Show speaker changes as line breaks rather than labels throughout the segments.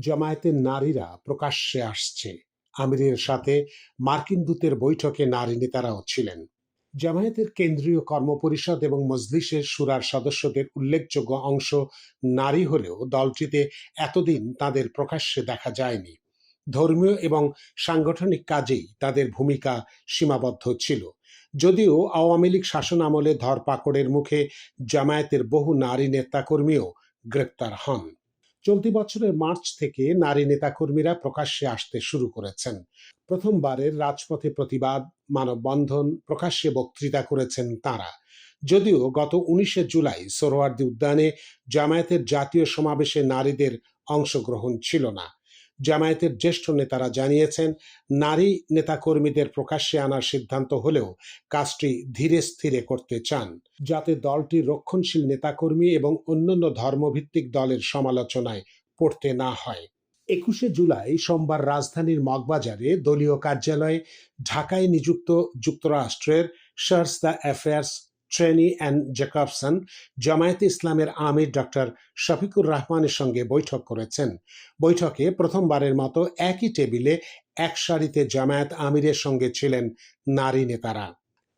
জামায়াতের নারীরা প্রকাশ্যে আসছে। আমিরের সাথে মার্কিন দূতের বৈঠকে নারী নেতারাও ছিলেন। জামায়াতের কেন্দ্রীয় কর্মপরিষদ এবং মজলিসের সুরার সদস্যদের উল্লেখযোগ্য অংশ নারী হলেও দলটিতে এতদিন তাদের প্রকাশ্যে দেখা যায়নি। ধর্মীয় এবং সাংগঠনিক কাজেই তাদের ভূমিকা সীমাবদ্ধ ছিল। যদিও আওয়ামী লীগ শাসন আমলে ধরপাকড়ের মুখে জামায়াতের বহু নারী নেতাকর্মীও গ্রেপ্তার হন। চলতি বছরের মার্চ থেকে নারী নেতাকর্মীরা প্রকাশ্যে আসতে শুরু করেছেন। প্রথমবারের রাজপথে প্রতিবাদ, মানববন্ধন, প্রকাশ্যে বক্তৃতা করেছেন তারা। যদিও গত উনিশে জুলাই সোহরাওয়ার্দী উদ্যানে জামায়াতের জাতীয় সমাবেশে নারীদের অংশগ্রহণ ছিল না। জামায়াতের জ্যেষ্ঠ নেতারা জানিয়েছেন, নারী নেতাকর্মীদের প্রকাশ্যে আনার সিদ্ধান্ত হলেও কাজটি ধীরে স্থিরে করতে চান। যাতে দলটি রক্ষণশীল নেতাকর্মী এবং অন্যান্য ধর্মভিত্তিক দলের সমালোচনায় পড়তে না হয়। একুশে জুলাই সোমবার রাজধানীর মগবাজারে দলীয় কার্যালয়ে ঢাকায় নিযুক্ত যুক্তরাষ্ট্রের chargé d' affaires Tracey Ann Jacobson জামায়াতে ইসলামের আমির ডক্টর শফিকুর রহমানের সঙ্গে বৈঠক করেছেন। বৈঠকে প্রথমবারের মতো একই টেবিলে এক সারিতে জামায়াত আমিরের সঙ্গে ছিলেন নারী নেতারা।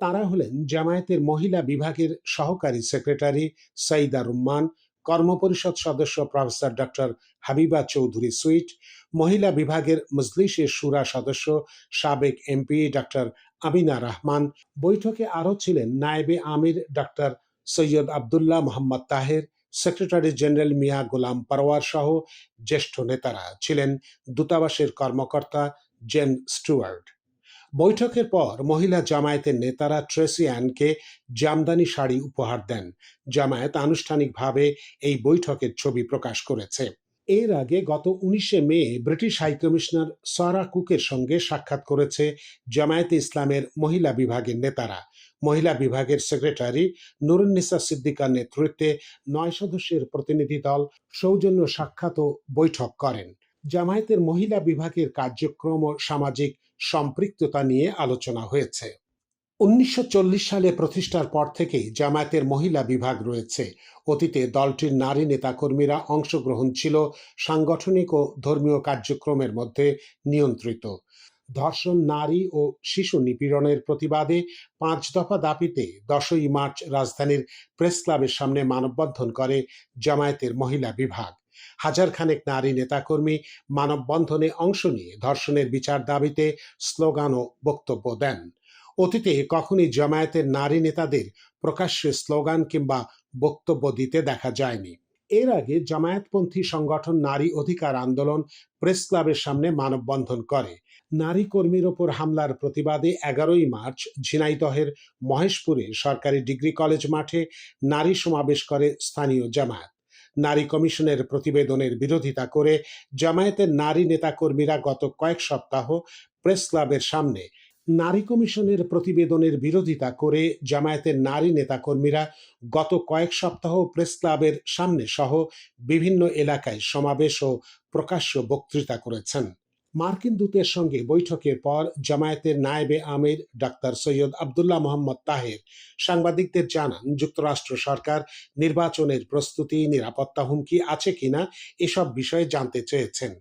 তারা হলেন জামায়াতের মহিলা বিভাগের সহকারী সেক্রেটারি সাইদা রুম্মান, কর্মপরিষদ সদস্য professor doctor Habiba Chowdhury sweet, মহিলা বিভাগের মজলিসের সুরা সদস্য সাবেক এমপি ডক্টর আমিনা রহমান। বৈঠকে আরও ছিলেন নায়েবে আমির doctor Syed Abdullah Mohammad Taher, secretary general Mia Golam Parwar সহ জ্যেষ্ঠ নেতারা ছিলেন দূতাবাসের কর্মকর্তা জেন স্টুয়ার্ড বৈঠকের পর মহিলা জামায়াতের নেতারা ট্রেসি অ্যানকে জামদানি শাড়ি উপহার দেন। জামায়াত আনুষ্ঠানিকভাবে এই বৈঠকের ছবি প্রকাশ করেছে। এর আগে গত উনিশে মে ব্রিটিশ হাইকমিশনার সারা কুকের সঙ্গে সাক্ষাৎ করেছে জামায়াতে ইসলামের মহিলা বিভাগের নেতারা। মহিলা বিভাগের সেক্রেটারি নুরুন্নিসা সিদ্দিকার নেতৃত্বে নয় সদস্যের প্রতিনিধি দল সৌজন্য সাক্ষাৎ ও বৈঠক করেন। জামায়াতের মহিলা বিভাগের কার্যক্রম ও সামাজিক সম্পৃক্ততা নিয়ে আলোচনা হয়েছে। উনিশশো চল্লিশ সালে প্রতিষ্ঠার পর থেকেই জামায়াতের মহিলা বিভাগ রয়েছে। অতীতে দলটির নারী নেতাকর্মীরা অংশগ্রহণ ছিল সাংগঠনিক ও ধর্মীয় কার্যক্রমের মধ্যে নিয়ন্ত্রিত। ধর্ষণ, নারী ও শিশু নিপীড়নের প্রতিবাদে পাঁচ দফা দাবিতে দশই মার্চ রাজধানীর প্রেস ক্লাবের সামনে মানববন্ধন করে জামায়াতের মহিলা বিভাগ। হাজার খানেক নারী নেতাকর্মী মানববন্ধনে অংশ নিয়ে ধর্ষণের বিচার দাবিতে স্লোগান ও বক্তব্য দেন। অতীতে কখনই জামায়াতের নারী নেতাদের প্রকাশ্যে স্লোগান কিংবা বক্তব্য দিতে দেখা যায়নি। এর আগে জামায়াতপন্থী সংগঠন নারী অধিকার আন্দোলন প্রেস ক্লাবের সামনে মানববন্ধন করে। নারী কর্মীর ওপর হামলার প্রতিবাদে এগারোই মার্চ ঝিনাইদহের মহেশপুরে সরকারি ডিগ্রি কলেজ মাঠে নারী সমাবেশ করে স্থানীয় জামায়াত। নারী কমিশনের প্রতিবেদনের বিরোধিতা করে জামায়াতের নারী নেতাকর্মীরা গত কয়েক সপ্তাহ প্রেস ক্লাবের সামনে নারী কমিশনের প্রতিবেদনের বিরোধিতা করে জামায়াতের নারী নেতাকর্মীরা গত কয়েক সপ্তাহ প্রেস ক্লাবের সামনে সহ বিভিন্ন এলাকায় সমাবেশ ও প্রকাশ্য বক্তৃতা করেছেন। মার্কিন দূতের সঙ্গে বৈঠকের পর জামায়াতের নায়েবে আমির ডাক্তার সৈয়দ আবদুল্লাহ মোহাম্মদ তাহের সাংবাদিকদের জানান, যুক্তরাষ্ট্র সরকার নির্বাচনের প্রস্তুতি নিরাপত্তা হুমকি আছে কিনা এসব বিষয়ে জানতে চেয়েছেন।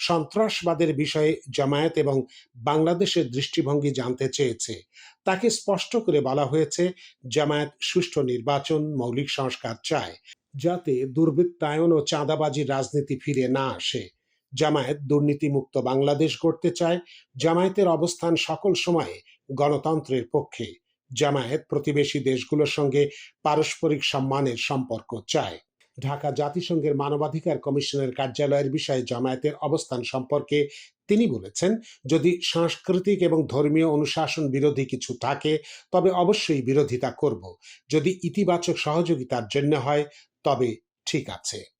সন্ত্রাসবাদের বিষয়ে জামায়াত এবং বাংলাদেশের দৃষ্টিভঙ্গি জানতে চেয়েছে। তাকে স্পষ্ট করে বলা হয়েছে, জামায়াত সুষ্ঠু নির্বাচন, মৌলিক সংস্কার চায়, যাতে দুর্বৃত্তায়ন ও চাঁদাবাজির রাজনীতি ফিরে না আসে। জামায়াত দুর্নীতিমুক্ত বাংলাদেশ গড়তে চায়, জামায়াতের অবস্থান সকল সময়ে গণতন্ত্রের পক্ষে। জামায়াত প্রতিবেশী দেশগুলোর সঙ্গে পারস্পরিক সম্মানের সম্পর্ক চায়। ঢাকা জাতিসংঘের মানবাধিকার কমিশনের কার্যালয়ের বিষয়ে জামায়াতের অবস্থান সম্পর্কে তিনি বলেছেন, যদি সাংস্কৃতিক এবং ধর্মীয় অনুশাসন বিরোধী কিছু থাকে, তবে অবশ্যই বিরোধিতা করব। যদি ইতিবাচক সহযোগিতার জন্য হয়, তবে ঠিক আছে।